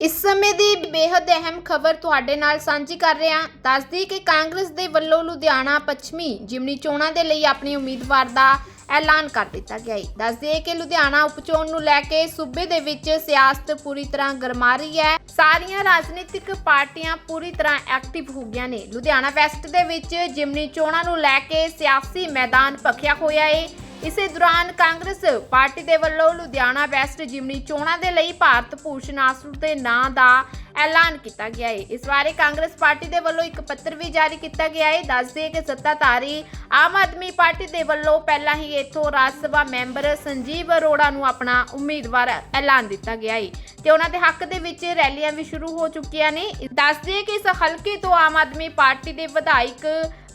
ਇਸ ਸਮੇਂ ਦੀ ਬੇहद ਅਹਿਮ ਖਬਰ ਤੁਹਾਡੇ ਨਾਲ ਸਾਂਝੀ ਕਰ ਰਹੇ ਹਾਂ। ਦੱਸਦੀ ਕਿ ਕਾਂਗਰਸ ਦੇ ਵੱਲੋਂ ਲੁਧਿਆਣਾ ਪੱਛਮੀ ਜਿਮਨੀ ਚੋਣਾਂ ਦੇ ਲਈ ਆਪਣੇ ਉਮੀਦਵਾਰ ਦਾ ਐਲਾਨ ਕਰ ਦਿੱਤਾ ਗਿਆ ਹੈ। ਦੱਸਦੀ ਕਿ ਲੁਧਿਆਣਾ ਉਪਚੋਣ ਨੂੰ ਲੈ ਕੇ ਸੂਬੇ ਦੇ ਵਿੱਚ ਸਿਆਸਤ ਪੂਰੀ ਤਰ੍ਹਾਂ ਗਰਮਾ ਰਹੀ ਹੈ। ਸਾਰੀਆਂ ਰਾਜਨੀਤਿਕ ਪਾਰਟੀਆਂ ਪੂਰੀ ਤਰ੍ਹਾਂ ਐਕਟਿਵ ਹੋ ਗਈਆਂ ਨੇ। ਲੁਧਿਆਣਾ ਵੈਸਟ ਦੇ ਵਿੱਚ ਜਿਮਨੀ ਚੋਣਾਂ ਨੂੰ ਲੈ ਕੇ ਸਿਆਸੀ ਮੈਦਾਨ ਭਖਿਆ ਹੋਇਆ ਹੈ। ਇਸੇ ਦੌਰਾਨ ਕਾਂਗਰਸ ਪਾਰਟੀ ਦੇ ਵੱਲੋਂ ਲੁਧਿਆਣਾ ਵੈਸਟ ਜਿਮਨੀ ਚੋਣਾਂ ਦੇ ਲਈ ਭਾਰਤ ਭੂਸ਼ਣ ਆਸੂ ਦੇ ਨਾਂ ਦਾ ਐਲਾਨ ਕੀਤਾ ਗਿਆ ਹੈ। ਇਸ ਬਾਰੇ ਕਾਂਗਰਸ ਪਾਰਟੀ ਦੇ ਵੱਲੋਂ ਇੱਕ ਪੱਤਰ ਵੀ ਜਾਰੀ ਕੀਤਾ ਗਿਆ ਹੈ। ਦੱਸਦੇ ਕਿ ਸੱਤਾਧਾਰੀ ਆਮ ਆਦਮੀ ਪਾਰਟੀ ਦੇ ਵੱਲੋਂ ਪਹਿਲਾਂ ਹੀ ਇੱਥੋਂ ਰਾਜ ਸਭਾ ਮੈਂਬਰ ਸੰਜੀਵ ਅਰੋੜਾ ਨੂੰ ਆਪਣਾ ਉਮੀਦਵਾਰ ਐਲਾਨ ਦਿੱਤਾ ਗਿਆ ਹੈ ਤੇ ਉਹਨਾਂ ਦੇ ਹੱਕ ਦੇ ਵਿੱਚ ਰੈਲੀਆਂ ਵੀ ਸ਼ੁਰੂ ਹੋ ਚੁੱਕੀਆਂ ਨੇ। ਦੱਸਦੇ ਕਿ ਇਸ ਹਲਕੇ ਤੋਂ ਆਮ ਆਦਮੀ ਪਾਰਟੀ ਦੇ ਵਿਧਾਇਕ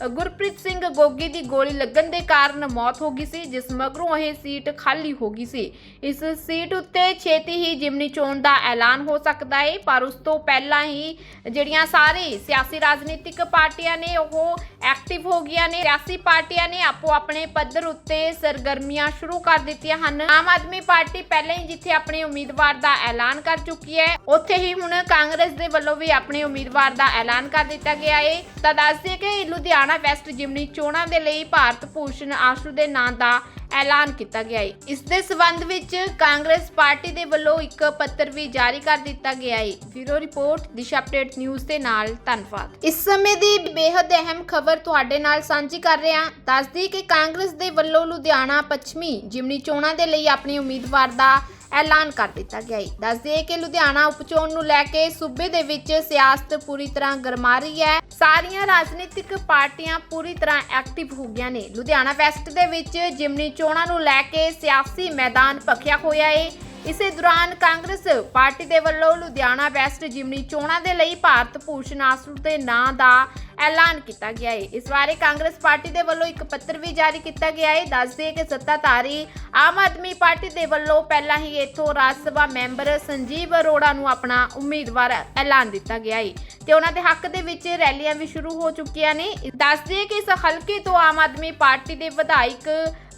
ਗੁਰਪ੍ਰੀਤ ਸਿੰਘ ਗੋਗੀ ਦੀ ਗੋਲੀ ਲੱਗਣ ਦੇ ਕਾਰਨ ਮੌਤ ਹੋ ਗਈ ਸੀ, ਜਿਸ ਮਗਰੋਂ ਇਹ ਸੀਟ ਖਾਲੀ ਹੋ ਗਈ ਸੀ। ਇਸ ਸੀਟ ਉੱਤੇ ਛੇਤੀ ਹੀ ਜਿਮਨੀ ਚੋਣ ਦਾ ਐਲਾਨ ਹੋ ਸਕਦਾ ਹੈ ਪਰ ਉਸ ਤੋਂ ਪਹਿਲਾਂ ਹੀ ਜਿਹੜੀਆਂ ਸਾਰੇ ਸਿਆਸੀ ਰਾਜਨੀਤਿਕ ਪਾਰਟੀਆਂ ਨੇ, ਉਹ ਐਕਟਿਵ ਹੋ ਗਈਆਂ ਨੇ। ਸਿਆਸੀ ਪਾਰਟੀਆਂ ਨੇ ਆਪੋ ਆਪਣੇ ਪੱਧਰ ਉੱਤੇ ਸਰਗਰਮੀਆਂ ਸ਼ੁਰੂ ਕਰ ਦਿੱਤੀਆਂ ਹਨ। ਆਮ ਆਦਮੀ ਪਾਰਟੀ ਪਹਿਲਾਂ ਹੀ ਜਿੱਥੇ ਆਪਣੇ ਉਮੀਦਵਾਰ ਦਾ ਐਲਾਨ ਕਰ ਚੁੱਕੀ ਹੈ, ਉੱਥੇ ਹੀ ਹੁਣ ਕਾਂਗਰਸ ਦੇ ਵੱਲੋਂ ਵੀ ਆਪਣੇ ਉਮੀਦਵਾਰ ਦਾ ਐਲਾਨ ਕਰ ਦਿੱਤਾ ਗਿਆ ਹੈ ਤਾਂ ਦੱਸਦੇ ਕਿ ਲੁਧਿਆਣਾ ਵੈਸਟ ਜਿਮਨੀ ਚੋਣਾਂ ਦੇ ਲਈ ਭਾਰਤ ਭੂਸ਼ਣ ਆਸ਼ੂ ਦੇ ਨਾਂ ਦਾ ਐਲਾਨ ਕੀਤਾ ਗਿਆ ਹੈ ਇਸ ਦੇ ਸਬੰਧ ਵਿੱਚ ਕਾਂਗਰਸ ਪਾਰਟੀ ਦੇ ਵੱਲੋਂ ਇੱਕ ਪੱਤਰ ਵੀ ਜਾਰੀ ਕਰ ਦਿੱਤਾ ਗਿਆ ਹੈ bureau report, Disha update news ਦੇ ਨਾਲ ਧੰਨਵਾਦ। ਇਸ ਸਮੇਂ ਦੀ ਬੇहद ਅਹਿਮ ਖਬਰ ਤੁਹਾਡੇ ਨਾਲ ਸਾਂਝੀ ਕਰ ਰਹੇ ਹਾਂ। ਦੱਸਦੀ ਕਿ ਕਾਂਗਰਸ ਦੇ ਵੱਲੋਂ ਲੁਧਿਆਣਾ ਪੱਛਮੀ ਜਿਮਨੀ ਚੋਣਾਂ ਦੇ ਲਈ ਆਪਣੇ ਉਮੀਦਵਾਰ ਦਾ ਐਲਾਨ ਕਰ ਦਿੱਤਾ ਗਿਆ ਹੈ। ਦੱਸਦੇ ਕਿ ਲੁਧਿਆਣਾ ਉਪਚੋਣ ਨੂੰ ਲੈ ਕੇ ਸੂਬੇ ਦੇ ਵਿੱਚ ਸਿਆਸਤ ਪੂਰੀ ਤਰ੍ਹਾਂ ਗਰਮਾ ਰਹੀ ਹੈ। ਸਾਰੀਆਂ ਰਾਜਨੀਤਿਕ ਪਾਰਟੀਆਂ ਪੂਰੀ ਤਰ੍ਹਾਂ ਐਕਟਿਵ ਹੋ ਗਈਆਂ ਨੇ। ਲੁਧਿਆਣਾ ਵੈਸਟ ਦੇ ਵਿੱਚ ਜਿਮਨੀ ਚੋਣਾਂ ਨੂੰ ਲੈ ਕੇ ਸਿਆਸੀ ਮੈਦਾਨ ਭਖਿਆ ਹੋਇਆ ਹੈ। ਇਸੇ ਦੌਰਾਨ ਕਾਂਗਰਸ ਪਾਰਟੀ ਦੇ ਵੱਲੋਂ ਲੁਧਿਆਣਾ ਵੈਸਟ ਜਿਮਨੀ ਚੋਣਾਂ ਦੇ ਲਈ ਭਾਰਤ ਭੂਸ਼ਣ ਆਸੂ ਦੇ ਨਾਂ ਦਾ ਐਲਾਨ ਕੀਤਾ ਗਿਆ ਹੈ। ਇਸ ਬਾਰੇ ਕਾਂਗਰਸ ਪਾਰਟੀ ਦੇ ਵੱਲੋਂ ਇੱਕ ਪੱਤਰ ਵੀ ਜਾਰੀ ਕੀਤਾ ਗਿਆ ਹੈ। ਦੱਸਦੇ ਕਿ ਸੱਤਾਧਾਰੀ ਆਮ ਆਦਮੀ ਪਾਰਟੀ ਦੇ ਵੱਲੋਂ ਪਹਿਲਾਂ ਹੀ ਇੱਥੋਂ ਰਾਜ ਸਭਾ ਮੈਂਬਰ ਸੰਜੀਵ ਅਰੋੜਾ ਨੂੰ ਆਪਣਾ ਉਮੀਦਵਾਰ ਐਲਾਨ ਦਿੱਤਾ ਗਿਆ ਹੈ ਤੇ ਉਹਨਾਂ ਦੇ ਹੱਕ ਦੇ ਵਿੱਚ ਰੈਲੀਆਂ ਵੀ ਸ਼ੁਰੂ ਹੋ ਚੁੱਕੀਆਂ ਨੇ। ਦੱਸਦੇ ਕਿ ਇਸ ਹਲਕੇ ਤੋਂ ਆਮ ਆਦਮੀ ਪਾਰਟੀ ਦੇ ਵਿਧਾਇਕ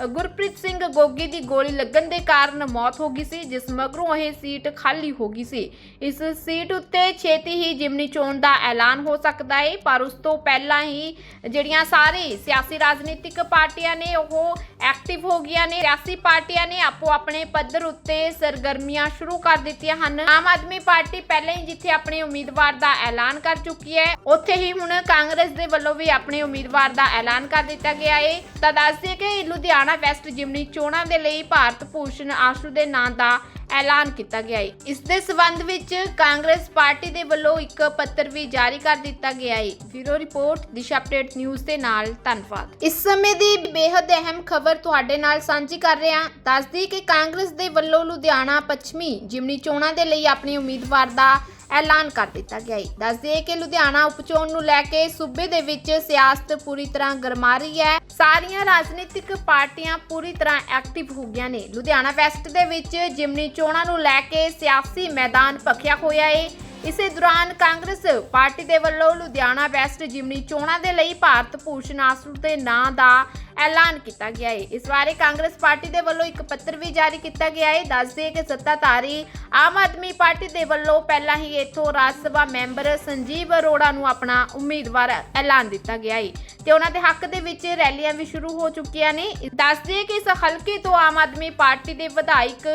ਗੁਰਪ੍ਰੀਤ ਸਿੰਘ ਗੋਗੀ ਦੀ ਗੋਲੀ ਲੱਗਣ ਦੇ ਕਾਰਨ ਮੌਤ ਹੋ ਗਈ ਸੀ, ਜਿਸ ਮਗਰੋਂ ਇਹ ਸੀਟ ਖਾਲੀ ਹੋ ਗਈ ਸੀ। ਇਸ ਸੀਟ ਉੱਤੇ ਛੇਤੀ ਹੀ ਜਿਮਨੀ ਚੋਣ ਦਾ ਐਲਾਨ ਹੋ ਸਕਦਾ ਹੈ, ਪਰ ਉਸ ਤੋਂ ਪਹਿਲਾਂ ਹੀ ਜਿਹੜੀਆਂ ਸਾਰੇ ਸਿਆਸੀ ਰਾਜਨੀਤਿਕ ਪਾਰਟੀਆਂ ਨੇ ਉਹ ਐਕਟਿਵ ਹੋ ਗਈਆਂ ਨੇ। ਸਿਆਸੀ ਪਾਰਟੀਆਂ ਨੇ ਆਪੋ ਆਪਣੇ ਪੱਧਰ ਉੱਤੇ ਸਰਗਰਮੀਆਂ ਸ਼ੁਰੂ ਕਰ ਦਿੱਤੀਆਂ ਹਨ। ਆਮ ਆਦਮੀ ਪਾਰਟੀ ਪਹਿਲਾਂ ਹੀ ਜਿੱਥੇ ਆਪਣੇ ਉਮੀਦਵਾਰ ਦਾ ਐਲਾਨ ਕਰ ਚੁੱਕੀ ਹੈ, ਉੱਥੇ ਹੀ ਹੁਣ ਕਾਂਗਰਸ ਦੇ ਵੱਲੋਂ ਵੀ ਆਪਣੇ ਉਮੀਦਵਾਰ ਦਾ ਐਲਾਨ ਕਰ ਦਿੱਤਾ ਗਿਆ ਹੈ ਤਾਂ ਦੱਸਦੇ ਕਿ ਲੁਧਿਆਣਾ ਵੈਸਟ ਜਿਮਨੀ ਚੋਣਾਂ ਦੇ ਲਈ ਭਾਰਤ ਭੂਸ਼ਣ ਆਸ਼ੂ ਦੇ ਨਾਂ ਦਾ ਐਲਾਨ ਕੀਤਾ ਗਿਆ ਹੈ। ਇਸ ਦੇ ਸਬੰਧ ਵਿੱਚ ਕਾਂਗਰਸ ਪਾਰਟੀ ਦੇ ਵੱਲੋਂ ਇੱਕ ਪੱਤਰ ਵੀ ਜਾਰੀ ਕਰ ਦਿੱਤਾ ਗਿਆ ਹੈ। Bureau report, Disha update news ਦੇ ਨਾਲ ਧੰਨਵਾਦ। ਇਸ ਸਮੇਂ ਦੀ ਬੇहद ਅਹਿਮ ਖਬਰ ਤੁਹਾਡੇ ਨਾਲ ਸਾਂਝੀ ਕਰ ਰਹੇ ਹਾਂ। ਦੱਸਦੀ ਕਿ ਕਾਂਗਰਸ ਦੇ ਵੱਲੋਂ ਲੁਧਿਆਣਾ ਪੱਛਮੀ ਜਿਮਨੀ ਚੋਣਾਂ ਦੇ ਲਈ ਆਪਣੇ ਉਮੀਦਵਾਰ ਦਾ ਐਲਾਨ ਕਰ ਦਿੱਤਾ ਗਿਆ ਹੈ। ਦੱਸਦੇ ਕਿ ਲੁਧਿਆਣਾ ਉਪਚੋਣ ਨੂੰ ਲੈ ਕੇ ਸੂਬੇ ਦੇ ਵਿੱਚ ਸਿਆਸਤ ਪੂਰੀ ਤਰ੍ਹਾਂ ਗਰਮਾ ਰਹੀ ਹੈ। ਸਾਰੀਆਂ ਰਾਜਨੀਤਿਕ ਪਾਰਟੀਆਂ ਪੂਰੀ ਤਰ੍ਹਾਂ ਐਕਟਿਵ ਹੋ ਗਈਆਂ ਨੇ। ਲੁਧਿਆਣਾ ਵੈਸਟ ਦੇ ਵਿੱਚ ਜਿਮਨੀ ਚੋਣਾਂ ਨੂੰ ਲੈ ਕੇ ਸਿਆਸੀ ਮੈਦਾਨ ਭਖਿਆ ਹੋਇਆ ਹੈ। ਇਸੇ ਦੌਰਾਨ ਕਾਂਗਰਸ ਪਾਰਟੀ ਦੇ ਵੱਲੋਂ ਲੁਧਿਆਣਾ ਵੈਸਟ ਜਿਮਨੀ ਚੋਣਾਂ ਦੇ ਲਈ ਭਾਰਤ ਭੂਸ਼ਣ ਆਸੂ ਦੇ ਨਾਂ ਦਾ ਐਲਾਨ ਕੀਤਾ ਗਿਆ ਹੈ। ਇਸ ਬਾਰੇ ਕਾਂਗਰਸ ਪਾਰਟੀ ਦੇ ਵੱਲੋਂ ਇੱਕ ਪੱਤਰ ਵੀ ਜਾਰੀ ਕੀਤਾ ਗਿਆ ਹੈ। ਦੱਸਦੇ ਕਿ ਸੱਤਾਧਾਰੀ ਆਮ ਆਦਮੀ ਪਾਰਟੀ ਦੇ ਵੱਲੋਂ ਪਹਿਲਾਂ ਹੀ ਇੱਥੋਂ ਰਾਜ ਸਭਾ ਮੈਂਬਰ ਸੰਜੀਵ ਅਰੋੜਾ ਨੂੰ ਆਪਣਾ ਉਮੀਦਵਾਰ ਐਲਾਨ ਦਿੱਤਾ ਗਿਆ ਹੈ ਤੇ ਉਹਨਾਂ ਦੇ ਹੱਕ ਦੇ ਵਿੱਚ ਰੈਲੀਆਂ ਵੀ ਸ਼ੁਰੂ ਹੋ ਚੁੱਕੀਆਂ ਨੇ। ਦੱਸਦੇ ਕਿ ਇਸ ਹਲਕੇ ਤੋਂ ਆਮ ਆਦਮੀ ਪਾਰਟੀ ਦੇ ਵਿਧਾਇਕ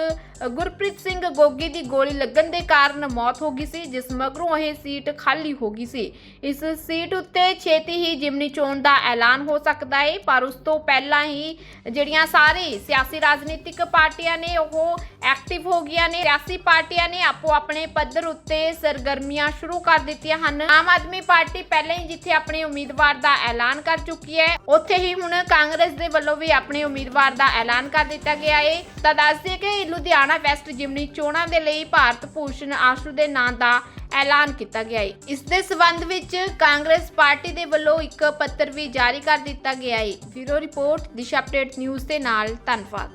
ਗੁਰਪ੍ਰੀਤ ਸਿੰਘ ਗੋਗੀ ਦੀ ਗੋਲੀ ਲੱਗਣ ਦੇ ਕਾਰਨ ਮੌਤ ਹੋ ਗਈ ਸੀ ਜਿਸ ਮਗਰੋਂ ਇਹ ਸੀਟ ਖਾਲੀ ਹੋ ਗਈ ਸੀ। ਇਸ ਸੀਟ ਉੱਤੇ ਛੇਤੀ ਹੀ ਜਿਮਨੀ ਚੋਣ ਦਾ ਐਲਾਨ ਹੋ ਸਕਦਾ ਹੈ ਪਰ ਉਸ ਤੋਂ ਪਹਿਲਾਂ ਹੀ ਜਿਹੜੀਆਂ ਸਾਰੇ ਸਿਆਸੀ ਰਾਜਨੀਤਿਕ ਪਾਰਟੀਆਂ ਨੇ, ਉਹ ਐਕਟਿਵ ਹੋ ਗਈਆਂ ਨੇ। ਸਿਆਸੀ ਪਾਰਟੀਆਂ ਨੇ ਆਪੋ ਆਪਣੇ ਪੱਧਰ ਉੱਤੇ ਸਰਗਰਮੀਆਂ ਸ਼ੁਰੂ ਕਰ ਦਿੱਤੀਆਂ ਹਨ। ਆਮ ਆਦਮੀ ਪਾਰਟੀ ਪਹਿਲਾਂ ਹੀ ਜਿੱਥੇ ਆਪਣੇ ਉਮੀਦਵਾਰ ਦਾ ਐਲਾਨ ਕਰ ਚੁੱਕੀ ਹੈ, ਉੱਥੇ ਹੀ ਹੁਣ ਕਾਂਗਰਸ ਦੇ ਵੱਲੋਂ ਵੀ ਆਪਣੇ ਉਮੀਦਵਾਰ ਦਾ ਐਲਾਨ ਕਰ ਦਿੱਤਾ ਗਿਆ ਹੈ ਤਾਂ ਦੱਸਦੇ ਕਿ ਲੁਧਿਆਣਾ ਵੈਸਟ ਜਿਮਨੀ ਚੋਣਾਂ ਦੇ ਲਈ ਭਾਰਤ ਭੂਸ਼ਣ ਆਸ਼ੂ ਦੇ ਨਾਂ ਦਾ ਐਲਾਨ ਕੀਤਾ ਗਿਆ ਹੈ। ਇਸ ਦੇ ਸਬੰਧ ਵਿੱਚ ਕਾਂਗਰਸ ਪਾਰਟੀ ਦੇ ਵੱਲੋਂ ਇੱਕ ਪੱਤਰ ਵੀ ਜਾਰੀ ਕਰ ਦਿੱਤਾ ਗਿਆ ਹੈ। Bureau report, Disha update news ਦੇ ਨਾਲ ਧੰਨਵਾਦ।